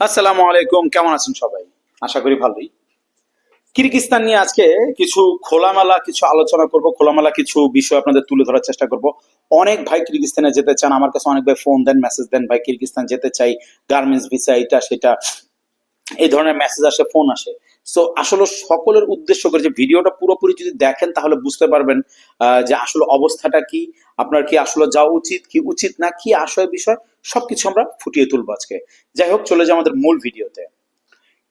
আসসালামু আলাইকুম, কেমন আছেন সবাই? আশা করি ভালোই। কিরগিস্তান নিয়ে আজকে কিছু খোলামেলা কিছু আলোচনা করব, খোলামেলা কিছু বিষয় আপনাদের তুলে ধরার চেষ্টা করব। অনেক ভাই কিরগিস্তানে যেতে চান, আমার কাছে অনেক ভাই ফোন দেন মেসেজ দেন, ভাই কিরগিস্তান যেতে চাই গার্মেন্টস ভিসা এটা, সেটা, এই ধরনের মেসেজ আসে ফোন আসে। সো আসলে সকলের উদ্দেশ্য করে যে ভিডিওটা পুরোপুরি যদি দেখেন, তাহলে বুঝতে পারবেন যে আসলে অবস্থাটা কি, আপনার কি আসলে যাওয়া উচিত, কি উচিত না, কি আশয় বিষয়, সবকিছু আমরা ফুটিয়ে তুলবো আজকে। যাই হোক, চলে যাই আমাদের মূল ভিডিওতে।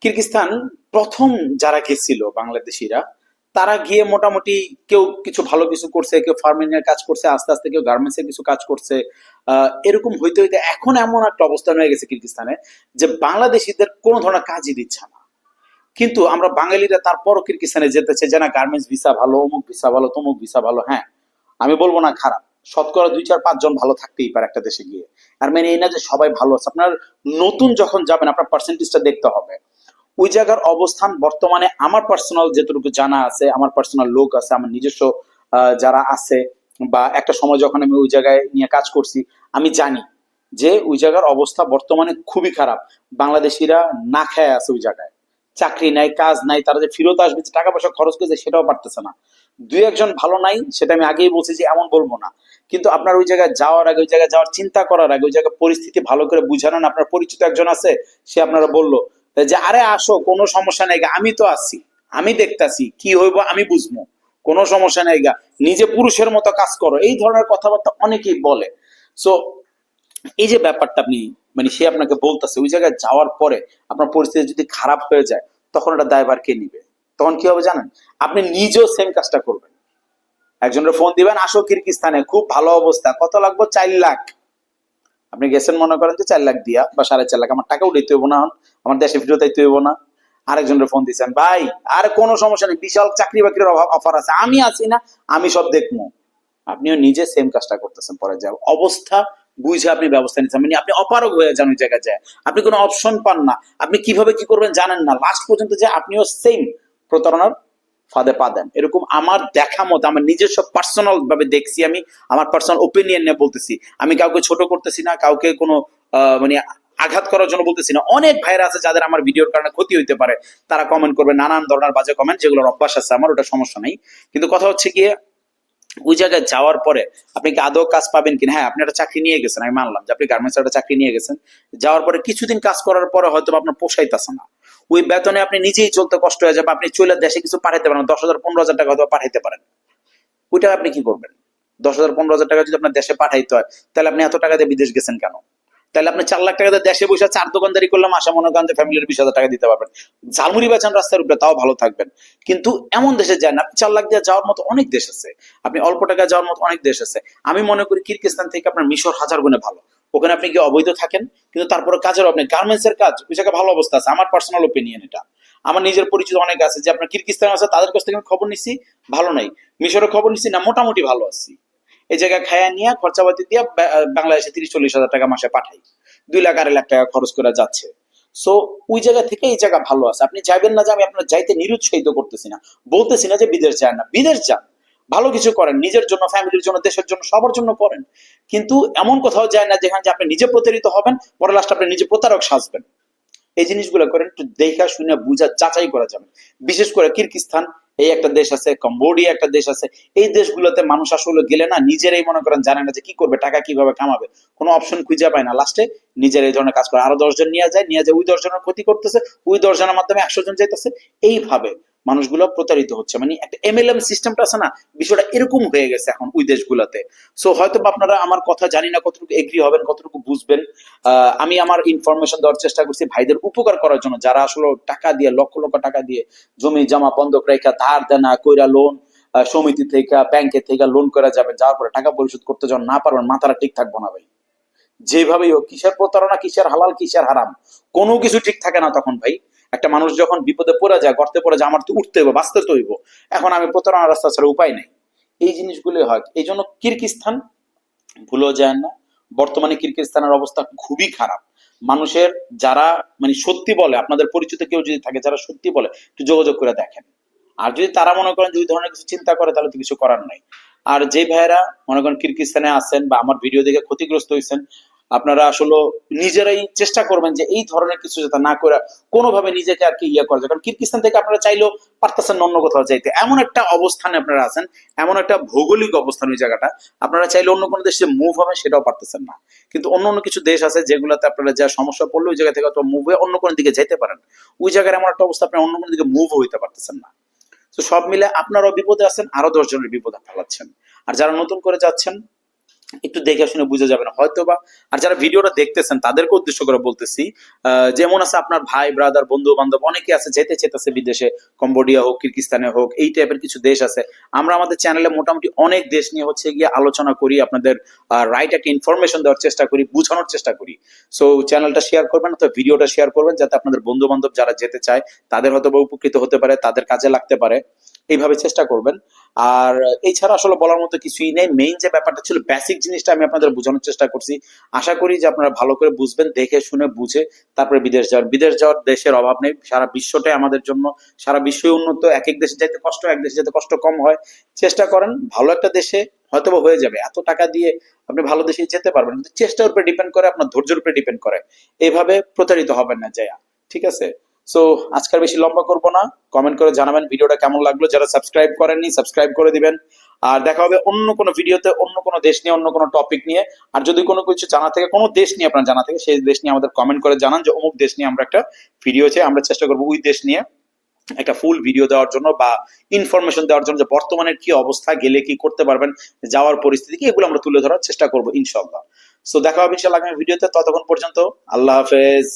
কিরগিস্তান প্রথম যারা গেছিল বাংলাদেশিরা, তারা গিয়ে মোটামুটি কেউ কিছু ভালো কিছু করছে, কেউ ফার্মিং এর কাজ করছে, আস্তে আস্তে কেউ গার্মেন্টস এর কিছু কাজ করছে এরকম হইতে হইতে এখন এমন একটা অবস্থান হয়ে গেছে কিরগিস্তানে, যে বাংলাদেশিদের কোনো ধরনের কাজই দিচ্ছে না। কিন্তু আমরা বাঙালিরা তারপরও কিরগিস্তানে যেতে চাই, যে না গার্মেন্টস ভিসা ভালো, অমুক ভিসা ভালো, তমুক ভিসা ভালো হ্যাঁ। আমি বলব না খারাপ। শতকরা দুই চার পাঁচজন ভালো থাকতেই পারে একটা দেশে গিয়ে। আর মানে এই না যে সবাই ভালো আছে। আপনার নতুন যখন যাবেন, আপনার পার্সেন্টেজটা দেখতে হবে। ওই জায়গার অবস্থান বর্তমানে আমার পার্সোনাল যেটুকু জানা আছে, আমার পার্সোনাল লোক আছে, আমার নিজস্ব যারা আছে, বা একটা সময় যখন আমি ওই জায়গায় নিয়ে কাজ করছি, আমি জানি যে ওই জায়গার অবস্থা বর্তমানে খুবই খারাপ। বাংলাদেশিরা না খায় আছে ওই জায়গায়। চাকরি নাই কাজ নাই তারা যে ফেরত আসবে যে টাকা পয়সা খরচ করেছে সেটাও পারতেছে না। দুই একজন ভালো নাই সেটা আমি আগেই বলছি যে এমন বলব না। কিন্তু আপনার ওই জায়গায় যাওয়ার আগে ওই জায়গায় যাওয়ার চিন্তা করার আগে ওই জায়গায় পরিস্থিতি ভালো করে বুঝানোন আপনার পরিচিত একজন আছে সে আপনারা বলল যে আরে আসো কোনো সমস্যা নাই গা, আমি তো আছি আমি দেখতাছি কি হইব আমি বুঝব কোনো সমস্যা নাই গা নিজে পুরুষের মতো কাজ করো। এই ধরনের কথাবার্তা অনেকেই বলে। সো এই যে ব্যাপারটা আপনি মানে সে আপনাকে বলতেছে, ওই জায়গায় যাওয়ার পরে আপনার পরিস্থিতি যদি খারাপ হয়ে যায়, তখন এটা দায়ভার কে নিবে? তখন কি হবে জানেন? আপনি নিজেও সেম কাজটা করবেন। একজনের ফোন দিবেন, আসো কিরগিস্তানে খুব ভালো অবস্থা, কত লাগবে? চার লাখ। আপনি গেছেন মনে করেন যে চার লাখ দিয়া, বা সাড়ে চার লাখ, আমার টাকা উঠাইতে হইব না আমার দেশে ফিরত আইতে হইব না। আরেকজনের ফোন দিচ্ছেন ভাই, আর কোনো সমস্যা নেই, বিশাল চাকরি বাকরির অভাব অফার আছে, আমি আছি না, আমি সব দেখব। আপনিও নিজে সেম কাজটা করতেছেন, পরে যাব অবস্থা বুঝে আপনি ব্যবস্থা নিচ্ছেন মানে আপনি অপারগ হয়ে যান ওই জায়গায় যায়। আপনি কোনো অপশন পান না। আপনি কীভাবে কি করবেন জানেন না। লাস্ট পর্যন্ত যে আপনিও সেম প্রতারণার ফাঁদে পা দেন। এরকম আমার দেখা মতো, আমার নিজস্ব পার্সোনাল ভাবে দেখছি আমি, আমার পার্সোনাল ওপিনিয়ন নিয়ে বলতেছি। আমি কাউকে ছোট করতেছি না, কাউকে কোনো মানে আঘাত করার জন্য বলতেছি না। অনেক ভাইরা আছে যাদের আমার ভিডিওর কারণে ক্ষতি হইতে পারে। তারা কমেন্ট করবে নানান ধরনের বাজে কমেন্ট যেগুলোর অভ্যাস আছে আমার, ওটা সমস্যা নেই। কিন্তু কথা হচ্ছে গিয়ে ওই জায়গায় যাওয়ার পরে আপনি কি আদৌ কাজ পাবেন কিনা? হ্যাঁ আপনি একটা চাকরি নিয়ে গেছেন, আমি মানলাম যে আপনি গার্মেন্টস একটা চাকরি নিয়ে গেছেন। যাওয়ার পরে কিছুদিন কাজ করার পরে হয়তো আপনার পোষাইতেছে না। ওই বেতনে আপনি নিজেই চলতে কষ্ট হয়ে যাবে, আপনি চলে দেশে কিছু পাঠাইতে পারেন, দশ হাজার, পনেরো হাজার টাকা হয়তো পাঠাতে পাঠাইতে পারেন। ওইটা আপনি কি করবেন? দশ হাজার, পনেরো হাজার টাকা যদি আপনার দেশে পাঠাইতে হয়, তাহলে আপনি এত টাকা দিয়ে বিদেশ গেছেন কেন? তাহলে আপনি চার লাখ টাকা দেশে বসে চার দোকানদারি করলাম আশা মনে করেন যে ফ্যামিলির বিশ হাজার টাকা দিতে পারবেন। ঝালমুড়ি বেচান রাস্তার উপরে তাও ভালো থাকবেন। কিন্তু এমন দেশে যান, আপনি চার লাখ দিয়ে যাওয়ার মতো অনেক দেশ আছে। আপনি অল্প টাকা যাওয়ার মতো অনেক দেশ আছে। আমি মনে করি কিরগিস্তান থেকে আপনার মিশর হাজার গুণে ভালো। ওখানে আপনি কি অবৈধ থাকেন, কিন্তু তারপরে কাজের আপনি গার্মেন্টস এর কাজ, ওই জায়গায় ভালো অবস্থা আছে। আমার পার্সোনাল ওপিনিয়ন এটা। আমার নিজের পরিচিত অনেক আছে যে আপনার কিরগিস্তান আছে, তাদের কাছ থেকে আমি খবর নিচ্ছি ভালো নাই। মিশরের খবর নিচ্ছি না, মোটামুটি ভালো আছি। এই জায়গায় খায়া নিয়ে খরচাপাতি দিয়ে বাংলাদেশে তিরিশ, চল্লিশ হাজার টাকা মাসে পাঠাই। দুই লাখ, আড়াই লাখ টাকা খরচ করে যাচ্ছে। সো ওই জায়গা থেকে এই জায়গা ভালো আছে। আপনি চাইবেন না যে আমি আপনার যাইতে নিরুৎসাহিত করতেছি না। বলতেছি না যে বিদেশ যান না। বিদেশ যান। ভালো কিছু করেন। নিজের জন্য, ফ্যামিলির জন্য, দেশের জন্য, সবার জন্য করেন। কিন্তু এমন কোথাও যায় না যেখানে যে আপনি নিজে প্রতারিত হবেন, পরে লাস্ট আপনি নিজে প্রতারক সাজবেন। এই জিনিসগুলো করেন, একটু দেখা, শুনে, বুঝা, যাচাই করা যাবে। বিশেষ করে কিরগিস্তান এই একটা দেশ আছে, কম্বোডিয়া একটা দেশ আছে, এই দেশগুলোতে মানুষ আসলে গেলে না নিজেরাই মনে করেন জানে না যে কি করবে, টাকা কীভাবে কামাবে। কোনো অপশন খুঁজে পায় না। লাস্টে নিজের এই ধরনের কাজ করে, আরও দশজন নিয়ে যায় নিয়ে যায়, ওই দশজনের ক্ষতি করতেছে, ওই দশজনের মাধ্যমে একশো জন যাইতেছে। এইভাবে মানুষগুলো প্রতারিত হচ্ছে। মানে একটা এমএলএম সিস্টেমটা আছে না, বিষয়টা এরকম হয়ে গেছে এখন ওই দেশগুলোতে। সো হয়তো আপনারা আমার কথা জানি না কতটুকু এগ্রি হবেন, কতটুকু বুঝবেন। আমি আমার ইনফরমেশন দেওয়ার চেষ্টা করছি ভাইদের উপকার করার জন্য, যারা আসলে টাকা দিয়ে, লক্ষ লক্ষ টাকা দিয়ে জমি জমা বন্ধক রেখা ধার দেনা, কইরা লোন সমিতি থেকে ব্যাংকে থেকে লোন করা যাবে যাওয়ার পরে টাকা পরিশোধ করতে যখন না পারবেন, মাথাটা ঠিক থাকব না ভাই। যেভাবেই হোক, কিসের প্রতারণা, কিসের হালাল, কিসের হারাম, কোনো কিছু ঠিক থাকে না তখন ভাই। একটা মানুষ যখন বিপদে পড়ে যায়, গর্তে পড়ে যায়, আমার তো উঠতে হইব, বাঁচতে তো হইব। এখন আমি প্রতারণা রাস্তা ছাড়া উপায় নেই। এই জিনিসগুলোই হয়। এই জন্য কিরগিস্তান ভুলেও যায় না। বর্তমানে কিরগিস্তানের অবস্থা খুবই খারাপ। মানুষের যারা মানে সত্যি বলে, আপনাদের পরিচিত কেউ যদি থাকে, যারা সত্যি বলে, একটু যোগাযোগ করে দেখেন। আর যদি তারা মনে করেন যে ওই ধরনের কিছু চিন্তা করে, তাহলে তো কিছু করার নাই। আর যে ভাইয়েরা মনে করেন কিরগিস্তানে আছেন বা আমার ভিডিও দেখে ক্ষতিগ্রস্ত হয়েছেন আপনারা আসলে নিজেরাই চেষ্টা করবেন যে এই ধরনের কিছু যাতে না করে কোনোভাবে নিজেকে আর কি ইয়ে করা যায়। কারণ কিরগিস্তান থেকে আপনারা চাইলেও পারতেছেন অন্য কোথাও যাইতে। এমন একটা অবস্থানে আপনারা আছেন, এমন একটা ভৌগোলিক অবস্থান ওই জায়গাটা, আপনারা চাইলে অন্য কোনো দেশে মুভ হবেন সেটাও পারতেছেন না। কিন্তু অন্য অন্য কিছু দেশ আছে যেগুলোতে আপনারা যা সমস্যা পড়লে ওই জায়গা থেকে অথবা মুভ হয়ে অন্য কোনো দিকে যেতে পারেন। ওই জায়গার এমন একটা অবস্থা আপনি অন্য কোনো দিকে মুভ হইতে পারতেছেন না। তো সব মিলে আপনারাও বিপদে আছেন, আরও দশ জনের বিপদে ফেলাচ্ছেন আর যারা নতুন করে যাচ্ছেন একটু দেখে শুনে বুঝে যাবেন। হয়তো বা আর যারা ভিডিওটা দেখতেছেন, তাদেরকে উদ্দেশ্য করে বলতেছি যেমন আছে আপনার ভাই ব্রাদার বন্ধু বান্ধব অনেকে আছে, যেতে চেতেছে বিদেশে, কম্বোডিয়া হোক, কিরগিস্তানে হোক, এই টাইপের কিছু দেশ আছে। আমরা আমাদের চ্যানেলে মোটামুটি অনেক দেশ নিয়ে হচ্ছে গিয়ে আলোচনা করি, আপনাদের রাইট একটা ইনফরমেশন দেওয়ার চেষ্টা করি, বুঝানোর চেষ্টা করি। সো চ্যানেলটা শেয়ার করবেন অথবা ভিডিওটা শেয়ার করবেন, যাতে আপনাদের বন্ধু বান্ধব যারা যেতে চায়, তাদের হয়তো উপকৃত হতে পারে, তাদের কাজে লাগতে পারে। এইভাবে চেষ্টা করবেন। আর এছাড়া আসলে বলার মতো কিছুই নেই। মেইন যে ব্যাপারটা ছিল বেসিক জিনিসটা আমি আপনাদের বোঝানোর চেষ্টা করছি। আশা করি যে আপনারা ভালো করে বুঝবেন, দেখে শুনে বুঝে তারপরে বিদেশ যাওয়ার। বিদেশ যাওয়ার দেশের অভাব নেই। সারা বিশ্বটাই আমাদের জন্য, সারা বিশ্বই উন্নত। এক এক দেশে যাইতে কষ্ট, এক দেশে যেতে কষ্ট কম হয়। চেষ্টা করেন, ভালো একটা দেশে হয়তো হয়ে যাবে। এত টাকা দিয়ে আপনি ভালো দেশে যেতে পারবেন কিন্তু চেষ্টার উপরে ডিপেন্ড করে, আপনার ধৈর্যের উপরে ডিপেন্ড করে। এইভাবে প্রতারিত হবেন না যায়া ঠিক আছে? সো আজকাল বেশি লম্বা করব না। কমেন্ট করে জানাবেন ভিডিওটা কেমন লাগল। যারা সাবস্ক্রাইব করেননি সাবস্ক্রাইব করে দিবেন। আর দেখা হবে অন্য কোনো ভিডিওতে, অন্য কোনো দেশ নিয়ে, অন্য কোনো টপিক নিয়ে। আর যদি কোনো কিছু জানা থেকে, কোনো দেশ নিয়ে আপনার জানা থেকে, সেই দেশ নিয়ে আমাদের কমেন্ট করে জানান যে, অমুক দেশ নিয়ে আমরা একটা ভিডিও চাই, আমরা চেষ্টা করব ওই দেশ নিয়ে একটা ফুল ভিডিও দেওয়ার জন্য বা ইনফরমেশন দেওয়ার জন্য যে, বর্তমানের কি অবস্থা, গেলে কি করতে পারবেন, যাওয়ার পরিস্থিতি কি, এগুলো আমরা তুলে ধরার চেষ্টা করব ইনশাল্লাহ সো দেখা হবে ইনশাল্লাহ আগামী ভিডিওতে ততক্ষণ পর্যন্ত, আল্লাহ হাফেজ।